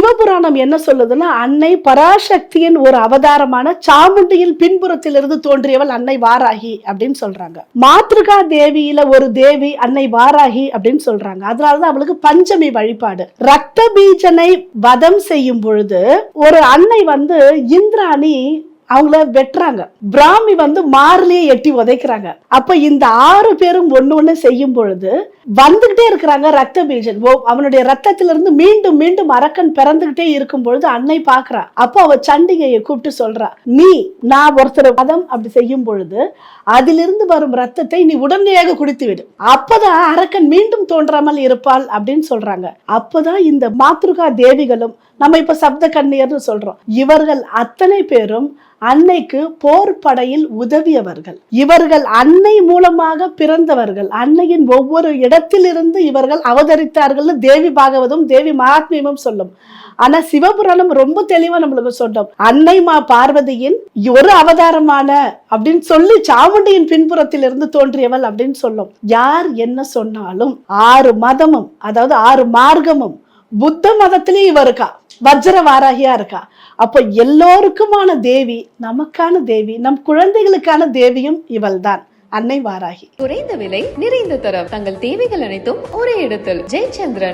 சிவபுராணம் என்ன சொல்லுதுன்னா அன்னை பராசக்தியின் ஒரு அவதாரமான சாமுண்டியின் பின்புறத்திலிருந்து தோன்றியவள் அன்னை வாராகி அப்படின்னு சொல்றாங்க. மாத்ருகா தேவியில ஒரு தேவி அன்னை வாராகி அப்படின்னு சொல்றாங்க. அதனாலதான் அவளுக்கு பஞ்சமி வழிபாடு. ரத்த பீஜனை வதம் செய்யும் பொழுது ஒரு அன்னை வந்து இந்திராணி அவங்கள வெட்டுறாங்க. பிராமி வந்து மார்லயே எட்டி உதைக்கிறாங்க. அப்ப இந்த ஆறு பேரும் ஒன்னு ஒன்னு செய்யும் பொழுது வந்துகிட்டே இருக்கிறாங்க ரத்த பீஜன் ஓ அவனுடைய ரத்தத்திலிருந்து மீண்டும் மீண்டும் அரக்கன் பிறந்துகிட்டே இருக்கும் பொழுது அன்னை பாக்குறா அப்போ அவ சண்டிகையை கூப்பிட்டு சொல்றா நீ நான் ஒருத்தர் மதம் அப்படி செய்யும் பொழுது அதிலிருந்து வரும் ரத்தத்தை நீ உடனடியாக குடித்து விடு. அப்பதான் அரக்கன் மீண்டும் தோன்றாமல் இருப்பாள் அப்படின்னு சொல்றாங்க. அப்பதான் இந்த மாத்ருகா தேவிகளும் நம்ம இப்ப சப்த கண்ணியர்னு சொல்றோம். இவர்கள் அத்தனை பேரும் அன்னைக்கு போர் படையில் உதவியவர்கள். இவர்கள் அன்னை மூலமாக பிறந்தவர்கள். அன்னையின் ஒவ்வொரு இடத்திலிருந்து இவர்கள் அவதரித்தார்கள் தேவி பாகவதும் தேவி மகாத்மியமும் சொல்லும். ஆனா சிவபுராணம் ரொம்ப தெளிவா நம்மளுக்கு சொல்லும். அன்னை மா பார்வதியின் ஒரு அவதாரமான அப்படின்னு சொல்லி சாமுண்டியின் பின்புறத்தில் இருந்து தோன்றியவள் அப்படின்னு சொல்லும். யார் என்ன சொன்னாலும் ஆறு மதமும் அதாவது ஆறு மார்க்கமும் புத்த மதத்திலேயும் இவ இருக்கா? வஜ்ர வாராகியா இருக்கா? அப்ப எல்லோருக்குமான தேவி நமக்கான தேவி நம் குழந்தைகளுக்கான தேவியும் இவள்தான். அன்னை வாராகி. குறைந்த விலை நிறைந்த தரம். தங்கள் தேவைகள் அனைத்தும் ஒரே இடத்தில். ஜெயச்சந்திரன்.